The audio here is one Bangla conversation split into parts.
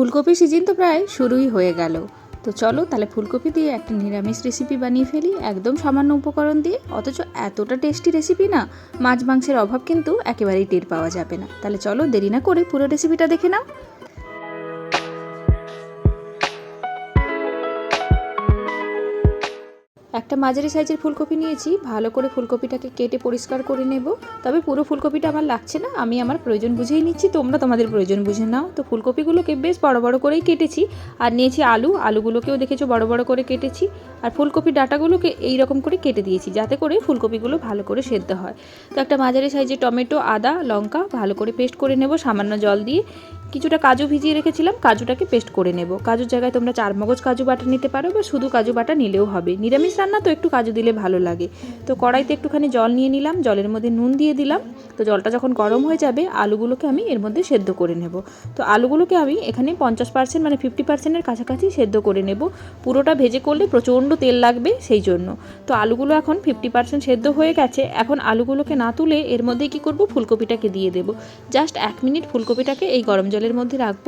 ফুলকপি সিজন তো প্রায় শুরুই হয়ে গেল। তো চলো তাহলে ফুলকপি দিয়ে একটা নিরামিষ রেসিপি বানিয়ে ফেলি, একদম সামান্য উপকরণ দিয়ে। অথচ এতটা টেস্টি রেসিপি না, মাছ মাংসের অভাব কিন্তু একেবারেই টের পাওয়া যাবে না। তাহলে চলো দেরি না করে পুরো রেসিপিটা দেখে নাও। একটা মাঝারি সাইজের ফুলকপি নিয়েছি, ভালো করে ফুলকপিটাকে কেটে পরিষ্কার করে নেব। তবে পুরো ফুলকপিটা আমার লাগছে না, আমি আমার প্রয়োজন বুঝেই নিচ্ছি, তোমরা তোমাদের প্রয়োজন বুঝে নাও। তো ফুলকপিগুলোকে বেশ বড় বড় করেই কেটেছি, আর নিয়েছি আলু, আলুগুলোকেও দেখেছ বড় বড় করে কেটেছি, আর ফুলকপি ডাটাগুলোকে এই রকম করে কেটে দিয়েছি, যাতে করে ফুলকপিগুলো ভালো করে সেদ্ধ হয়। তো একটা মাঝারি সাইজের টমেটো, আদা, লঙ্কা ভালো করে পেস্ট করে নেব, সামান্য জল দিয়ে। কিছুটা কাজু ভিজিয়ে রেখেছিলাম, কাজুটাকে পেস্ট করে নেব। কাজুর জায়গায় তোমরা চার মগজ কাজু বাটা নিতে পারো বা শুধু কাজু বাটা নিলেও হবে। নিরামিষ রান্না তো একটু কাজু দিলে ভালো লাগে। তো কড়াইতে একটুখানি জল নিয়ে নিলাম, জলের মধ্যে নুন দিয়ে দিলাম। তো জলটা যখন গরম হয়ে যাবে, আলুগুলোকে আমি এর মধ্যে সেদ্ধ করে নেব। তো আলুগুলোকে আমি এখানে পঞ্চাশ পার্সেন্ট মানে ফিফটি পার্সেন্টের কাছাকাছি সেদ্ধ করে নেব। পুরোটা ভেজে করলে প্রচণ্ড তেল লাগবে সেই জন্য। তো আলুগুলো এখন ফিফটি পার্সেন্ট সেদ্ধ হয়ে গেছে। এখন আলুগুলোকে না তুলে এর মধ্যে কি করব? ফুলকপিটাকে দিয়ে দেবো। জাস্ট এক মিনিট ফুলকপিটাকে এই গরম জলের মধ্যে রাখব।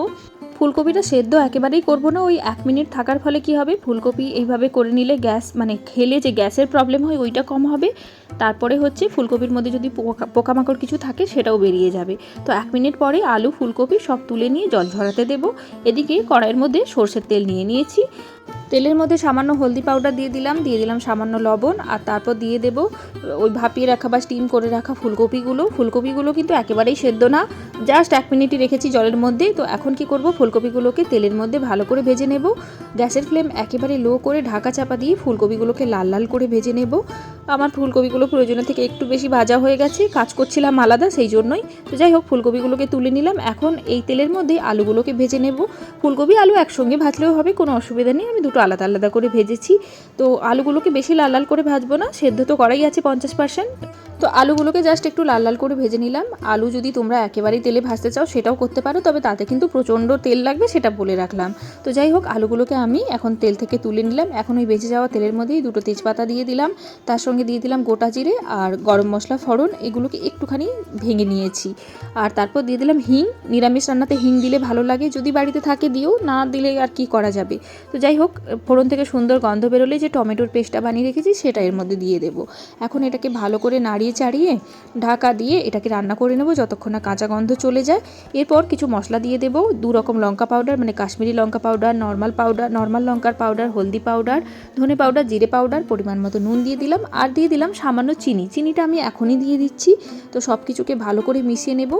ফুলকপিটা সেদ্ধ একেবারেই করব না। ওই এক মিনিট থাকার ফলে কি হবে? ফুলকপি এইভাবে করে নিলে গ্যাস মানে খেলে যে গ্যাসের প্রবলেম হয়, ওইটা কম হবে। তারপরে হচ্ছে ফুলকপির মধ্যে যদি পোকা, পোকামাকড় কিছু থাকে, সেটাও বেরিয়ে যাবে। তো এক মিনিট পরে আলু, ফুলকপি সব তুলে নিয়ে জল ঝরাতে দেবো। এদিকে কড়াইয়ের মধ্যে সর্ষের তেল নিয়ে নিয়েছি। তেলের মধ্যে সামান্য হলদি পাউডার দিয়ে দিলাম দিয়ে দিলাম সামান্য লবণ, আর তারপর দিয়ে দেব ওই ভাপিয়ে রাখা বা স্টিম করে রাখা ফুলকপিগুলো। ফুলকপিগুলো কিন্তু একেবারেই সেদ্ধ না জাস্ট এক মিনিটই রেখেছি জলের মধ্যে, তো এখন কি করব? ফুলকপিগুলোকে তেলের মধ্যে ভালো করে ভেজে নেব। গ্যাসের ফ্লেম একেবারে লো করে ঢাকা চাপা দিয়ে ফুলকপিগুলোকে লাল লাল করে ভেজে নেব। আমার ফুলকপিগুলো প্রয়োজনের থেকে একটু বেশি ভাজা হয়ে গেছে, কাজ করছিলাম আলাদা সেই জন্যই। তো যাই হোক, ফুলকপিগুলোকে তুলে নিলাম। এখন এই তেলের মধ্যে আলুগুলোকে ভেজে নেব। ফুলকপি আলু একসঙ্গে ভাজলেও হবে, কোনো অসুবিধা নেই। আমি দুটো আলাদা আলাদা করে ভেজেছি। তো আলুগুলোকে বেশি লাল লাল করে ভাজবো না, সেদ্ধ তো করাই আছে পঞ্চাশ পার্সেন্ট তো আলুগুলোকে জাস্ট একটু লাল লাল করে ভেজে নিলাম। আলু যদি তোমরা একেবারেই তেলে ভাজতে চাও, সেটাও করতে পারো, তবে তাতে কিন্তু প্রচণ্ড তেল লাগবে সেটা বলে রাখলাম। তো যাই হোক, আলুগুলোকে আমি এখন তেল থেকে তুলে নিলাম। এখন ওই বেঁচে যাওয়া তেলের মধ্যেই দুটো তেজপাতা দিয়ে দিলাম। তার সঙ্গে দিয়ে দিলাম গোটা জিরে আর গরম মশলা, ফড়ন, এগুলোকে একটুখানি ভেঙে নিয়েছি। আর তারপর দিয়ে দিলাম হিং। নিরামিষ রান্নাতে হিং দিলে ভালো লাগে, যদি বাড়িতে থাকে দিও, না দিলে আর কি করা যাবে? তো যাই হোক, ফোড়ন থেকে সুন্দর গন্ধ বেরোলে যে টমেটোর পেস্টটা বানিয়ে রেখেছি, সেটা এর মধ্যে দিয়ে দেবো। এখন এটাকে ভালো করে নাড়িয়ে চাড়িয়ে ঢাকা দিয়ে এটাকে রান্না করে নেব যতক্ষণ না কাঁচা গন্ধ চলে যায়। এরপর কিছু মশলা দিয়ে দেবো। দু রকম লঙ্কা পাউডার মানে কাশ্মীরি লঙ্কা পাউডার নর্মাল পাউডার নর্মাল লঙ্কার পাউডার হলদি পাউডার ধনে পাউডার জিরে পাউডার পরিমাণ মতো নুন দিয়ে দিলাম। আর দিয়ে দিলাম সামান্য চিনি। চিনিটা আমি এখনই দিয়ে দিচ্ছি। তো সব কিছুকে ভালো করে মিশিয়ে নেব।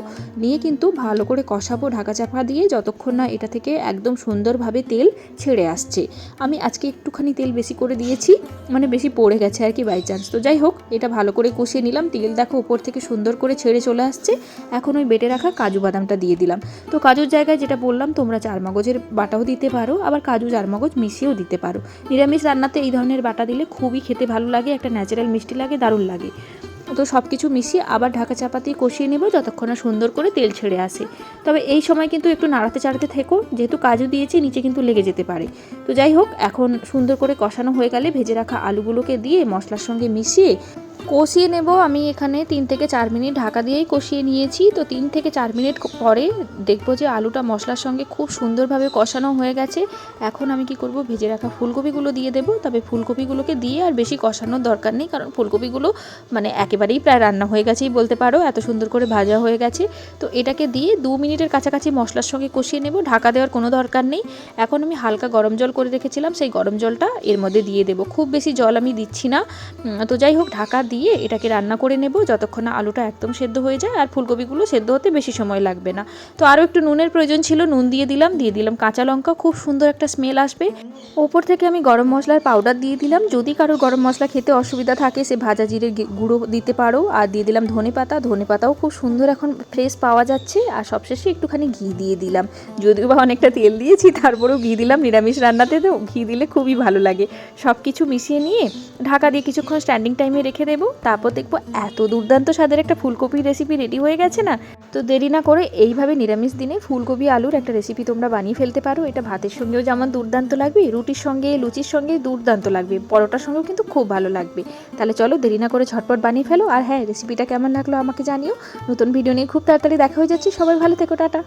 নিয়ে কিন্তু ভালো করে কষাবো ঢাকা চাপা দিয়ে যতক্ষণ না এটা থেকে একদম সুন্দরভাবে তেল ছেড়ে আসছে। আমি আজকে একটুখানি তেল বেশি করে দিয়েছি। মানে বেশি পড়ে গেছে আর কি বাই চান্স তো যাই হোক, এটা ভালো করে কষিয়ে নিলাম। তেল দেখো উপর থেকে সুন্দর করে ছেড়ে চলে আসছে। এখন ওই বেটে রাখা কাজু বাদামটা দিয়ে দিলাম। তো কাজুর জায়গায় যেটা বললাম, তোমরা চারমগজের বাটাও দিতে পারো, আবার কাজু চারমগজ মিশিয়েও দিতে পারো। নিরামিষ রান্নাতে এই ধরনের বাটা দিলে খুবই খেতে ভালো লাগে, একটা ন্যাচারাল মিষ্টি লাগে, দারুণ লাগে। তো সব কিছু মিশিয়ে আবার ঢাকা চাপা দিয়ে কষিয়ে নেব, যতক্ষণ না সুন্দর করে তেল ছেড়ে আসে। তবে এই সময় কিন্তু একটু নাড়াতে চাড়াতে থেকো, যেহেতু কাজু দিয়েছি, নিচে কিন্তু লেগে যেতে পারে। তো যাই হোক, এখন সুন্দর করে কষানো হয়ে গেলে ভেজে রাখা আলুগুলোকে দিয়ে মশলার সঙ্গে মিশিয়ে কষিয়ে নেব। আমি এখানে তিন থেকে চার মিনিট ঢাকা দিয়েই কষিয়ে নিয়েছি। তো তিন থেকে চার মিনিট পরে দেখব যে আলুটা মশলার সঙ্গে খুব সুন্দরভাবে কষানো হয়ে গেছে। এখন আমি কি করব, ভেজে রাখা ফুলকপিগুলো দিয়ে দেবো। তবে ফুলকপিগুলোকে দিয়ে আর বেশি কষানোর দরকার নেই, কারণ ফুলকপিগুলো মানে একেবারেই প্রায় রান্না হয়ে গেছেই বলতে পারো। এত সুন্দর করে ভাজা হয়ে গেছে। তো এটাকে দিয়ে দু মিনিটের কাছাকাছি মশলার সঙ্গে কষিয়ে নেব। ঢাকা দেওয়ার কোনো দরকার নেই। এখন আমি হালকা গরম জল করে রেখেছিলাম। সেই গরম জলটা এর মধ্যে দিয়ে দেবো। খুব বেশি জল আমি দিচ্ছি না। তো যাই হোক, ঢাকা দিয়ে এটাকে রান্না করে নেব যতক্ষণ না আলুটা একদম সেদ্ধ হয়ে যায় আর ফুলকপিগুলো সেদ্ধ হতে বেশি সময় লাগবে না। তো আরও একটু নুনের প্রয়োজন ছিল, নুন দিয়ে দিলাম দিয়ে দিলাম কাঁচা লঙ্কা, খুব সুন্দর একটা স্মেল আসবে। ওপর থেকে আমি গরম মশলার পাউডার দিয়ে দিলাম, যদি কারোর গরম মশলা খেতে অসুবিধা থাকে সে ভাজা জিরে গুঁড়ো দিতে পারো। আর দিয়ে দিলাম ধনে পাতা, ধনে পাতাও খুব সুন্দর এখন ফ্রেশ পাওয়া যাচ্ছে। আর সবশেষে একটুখানি ঘি দিয়ে দিলাম। যদিও বা অনেকটা তেল দিয়েছি, তারপরেও ঘি দিলাম, নিরামিষ রান্নাতে তো ঘি দিলে খুবই ভালো লাগে। সব কিছু মিশিয়ে নিয়ে ঢাকা দিয়ে কিছুক্ষণ স্ট্যান্ডিং টাইমে রেখে দেবো। তারপর দেখব এত দুর্দান্ত স্বাদের একটা ফুলকপির রেসিপি রেডি হয়ে গেছে না। তো দেরি না করে এইভাবে নিরামিষ দিনে ফুলকপি, আলুর একটা রেসিপি তোমরা বানিয়ে ফেলতে পারো। এটা ভাতের সঙ্গেও যেমন দুর্দান্ত লাগবে, রুটির সঙ্গে, লুচির সঙ্গে দুর্দান্ত লাগবে। পরোটার সঙ্গেও কিন্তু খুব ভালো লাগবে। তাহলে চলো দেরি না করে ঝটপট বানিয়ে ফেলো। আর হ্যাঁ রেসিপিটা কেমন লাগল আমাকে জানিও। নতুন ভিডিও নিয়ে খুব তাড়াতাড়ি দেখা হয়ে যাচ্ছে। সবাই ভালো থেকো, টাটা।